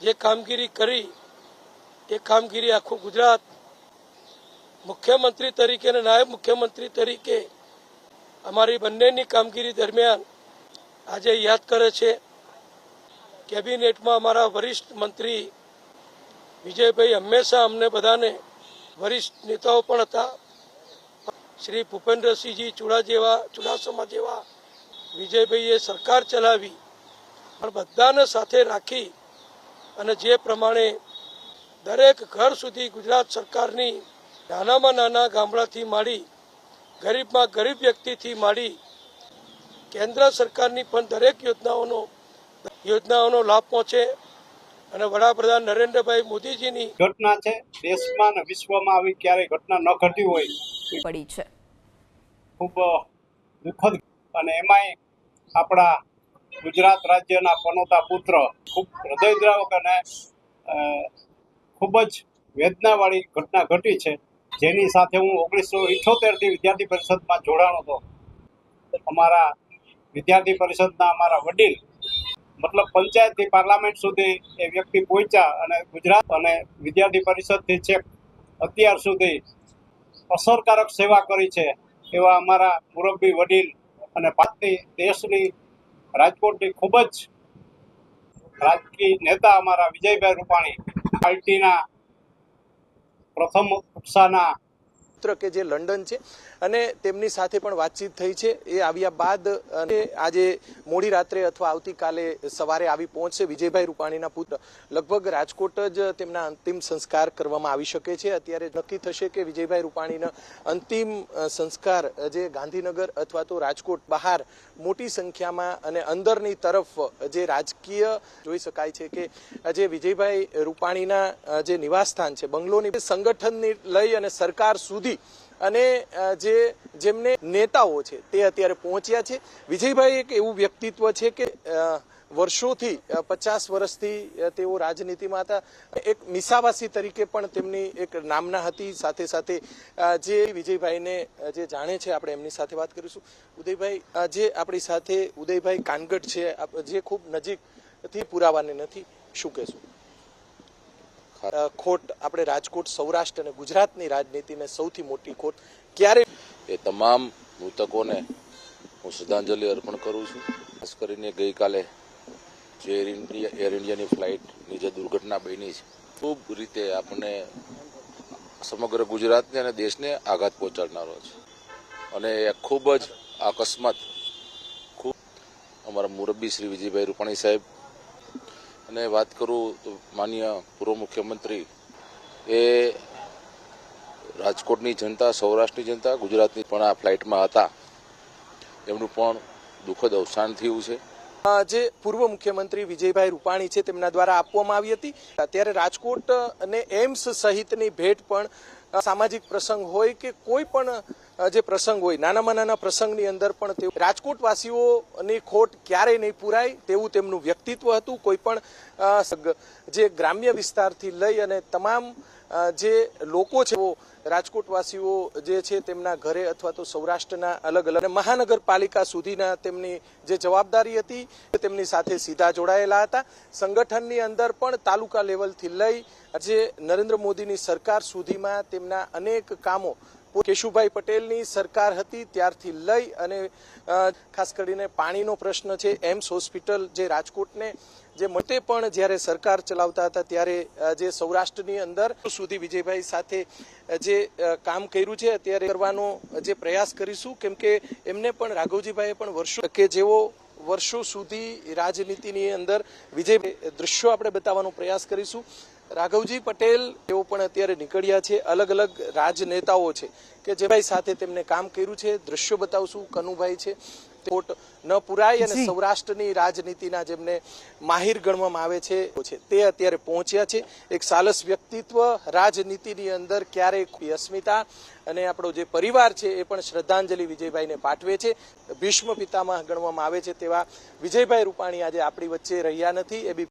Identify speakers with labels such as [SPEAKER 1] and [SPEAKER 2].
[SPEAKER 1] જે કામગીરી કરી, એ કામગીરી આખું ગુજરાત મુખ્યમંત્રી તરીકે અને નાયબ મુખ્યમંત્રી તરીકે અમારી બંનેની કામગીરી દરમિયાન આજે યાદ કરે છે. કેબિનેટમાં અમારા વરિષ્ઠ મંત્રી વિજયભાઈ હંમેશા અમને બધાને વરિષ્ઠ નેતાઓ પણ હતા. શ્રી ભૂપેન્દ્રસિંહજી ચુડા જેવા ચુડાસમા જેવા વિજયભાઈએ સરકાર ચલાવી, પણ બધાને સાથે રાખી અને જે પ્રમાણે દરેક ઘર સુધી ગુજરાત સરકારની નાનામાં નાના ગામડાથી માંડી ગરીબમાં ગરીબ વ્યક્તિથી માંડી કેન્દ્ર સરકારની પણ દરેક યોજનાઓનો યોજનાઓનો લાભ પહોંચે અને વડાપ્રધાન નરેન્દ્રભાઈ મોદીજીની
[SPEAKER 2] ઘટના છે. દેશમાં અને વિશ્વમાં આવી ક્યારેય ઘટના ન ઘટી હોય.
[SPEAKER 3] પડી છે.
[SPEAKER 2] ખૂબ દુઃખદ અને એમાંય આપણા ગુજરાત રાજ્યના પનોતા પુત્ર, ખૂબ હૃદયદ્રાવક અને ખૂબ જ વેદનાવાળી ઘટના ઘટી છે. જેની સાથે હું ઓગણીસો ઇઠોતેરથી વિદ્યાર્થી પરિષદમાં જોડાણો હતો. અમારા વિદ્યાર્થી પરિષદના અમારા વડીલ, મતલબ પંચાયતથી પાર્લામેન્ટ સુધી એ વ્યક્તિ પહોંચ્યા અને ગુજરાત અને વિદ્યાર્થી પરિષદથી છેક અત્યાર સુધી અસરકારક સેવા કરી છે એવા અમારા મુરબ્બી વડીલ અને ભારતની દેશની રાજકોટની ખૂબ જ રાજકીય નેતા અમારા વિજયભાઈ રૂપાણી પાર્ટીના પ્રથમ કક્ષાના
[SPEAKER 4] મિત્ર કે જે લંડન છે, અને તેમની સાથે પણ વાતચીત થઈ છે. એ આવ્યા બાદ આજે મોડી રાત્રે અથવા આવતીકાલે સવારે આવી પહોંચશે વિજયભાઈ રૂપાણીના પુત્ર. લગભગ રાજકોટ જ તેમના અંતિમ સંસ્કાર કરવામાં આવી શકે છે. અત્યારે નક્કી થશે કે વિજયભાઈ રૂપાણીના અંતિમ સંસ્કાર, જે ગાંધીનગર અથવા તો રાજકોટ બહાર મોટી સંખ્યામાં અને અંદરની તરફ જે રાજકીય જોઈ શકાય છે કે જે વિજયભાઈ રૂપાણીના જે નિવાસસ્થાન છે, બંગલોની સંગઠનની લઈ અને સરકાર સુધી અને જે, જેમને નેતાઓ છે, તે અત્યારે પહોંચ્યા છે. વિજયભાઈ એક એવું વ્યક્તિત્વ છે કે વર્ષોથી પચાસ વર્ષથી તેઓ રાજનીતિમાં હતા. એક મિસાવાસી તરીકે પણ તેમની એક નામના હતી. સાથે સાથે જે વિજયભાઈને જે જાણે છે, આપણે એમની સાથે વાત કરીશું. ઉદયભાઈ જે આપણી સાથે ઉદયભાઈ કાનગઢ છે જે ખૂબ નજીકથી પુરાવાને નથી. શું કહેશું? ખોટ આપણે રાજકોટ, સૌરાષ્ટ્ર અને ગુજરાતની રાજનીતિને સૌથી મોટી ખોટ ક્યારે
[SPEAKER 5] એ તમામ મૃતકોને હું શ્રદ્ધાંજલિ અર્પણ કરું છું. ખાસ કરીને ગઈકાલે જે એર ઇન્ડિયા, એર ઇન્ડિયાની ફ્લાઇટની જે દુર્ઘટના બની છે, ખૂબ રીતે આપણને સમગ્ર ગુજરાતને અને દેશને આઘાત પહોંચાડનારો છે. અને એ ખૂબ જ અકસ્માત ખૂબ અમારા મુરબ્બી શ્રી વિજયભાઈ રૂપાણી સાહેબ અને વાત કરું તો માન્ય પૂર્વ મુખ્યમંત્રી એ રાજકોટની જનતા, સૌરાષ્ટ્રની જનતા, ગુજરાતની પણ આ ફ્લાઇટમાં હતા. એમનું પણ દુઃખદ અવસાન થયું છે.
[SPEAKER 4] જે પૂર્વ મુખ્યમંત્રી વિજયભાઈ રૂપાણી છે તેમના દ્વારા આપવામાં આવી હતી. અત્યારે રાજકોટ અને એમ્સ સહિતની ભેટ પણ સામાજિક પ્રસંગ હોય કે કોઈ પણ જે પ્રસંગ હોય, નાનામાં નાના પ્રસંગની અંદર પણ તેઓ રાજકોટવાસીઓની ખોટ ક્યારેય નહીં પૂરાય તેવું તેમનું વ્યક્તિત્વ હતું. કોઈ પણ જે ગ્રામ્ય વિસ્તારથી લઈ અને તમામ જે લોકો છે રાજકોટવાસીઓ જે છે તેમના ઘરે અથવા તો સૌરાષ્ટ્રના અલગ અલગ મહાનગરપાલિકા સુધીના તેમની જે જવાબદારી હતી તેમની સાથે સીધા જોડાયેલા હતા. સંગઠનની અંદર પણ તાલુકા લેવલથી લઈ જે નરેન્દ્ર મોદીની સરકાર સુધીમાં તેમના અનેક કામો કેશુભાઈ પટેલની સરકાર હતી ત્યારથી લઈ અને ખાસ કરીને પાણીનો પ્રશ્ન છે, એમ્સ હોસ્પિટલ જે રાજકોટને જે મતે પણ જ્યારે સરકાર ચલાવતા હતા ત્યારે જે સૌરાષ્ટ્રની અંદર સુધી વિજયભાઈ સાથે જે કામ કર્યું છે, અત્યારે કરવાનો જે પ્રયાસ કરીશું, કેમ કે એમને પણ, રાઘવજીભાઈએ પણ વર્ષો કે જેઓ વર્ષો સુધી રાજનીતિની અંદર વિજય દ્રશ્યો આપણે બતાવવાનો પ્રયાસ કરીશું. રાઘવજી પટેલ તેઓ પણ અત્યારે નીકળ્યા છે. અલગ અલગ રાજનેતાઓ છે કે જે ભાઈ સાથે તેમને કામ કર્યું છે. દ્રશ્યો બતાવશું. કનુભાઈ છે. કોટ ન પુરાય અને સૌરાષ્ટ્રની રાજનીતિના જેમને માહિર ગણવામાં આવે છે છે તે અત્યારે પહોંચ્યા છે. એક સાલસ વ્યક્તિત્વ રાજનીતિની અંદર ક્યારેય અસ્મિતા અને આપણો જે પરિવાર છે એ પણ શ્રદ્ધાંજલિ વિજયભાઈને પાઠવે છે. ભીષ્મ પિતામાં ગણવામાં આવે છે તેવા વિજયભાઈ રૂપાણી આજે આપણી વચ્ચે રહ્યા નથી. એ બી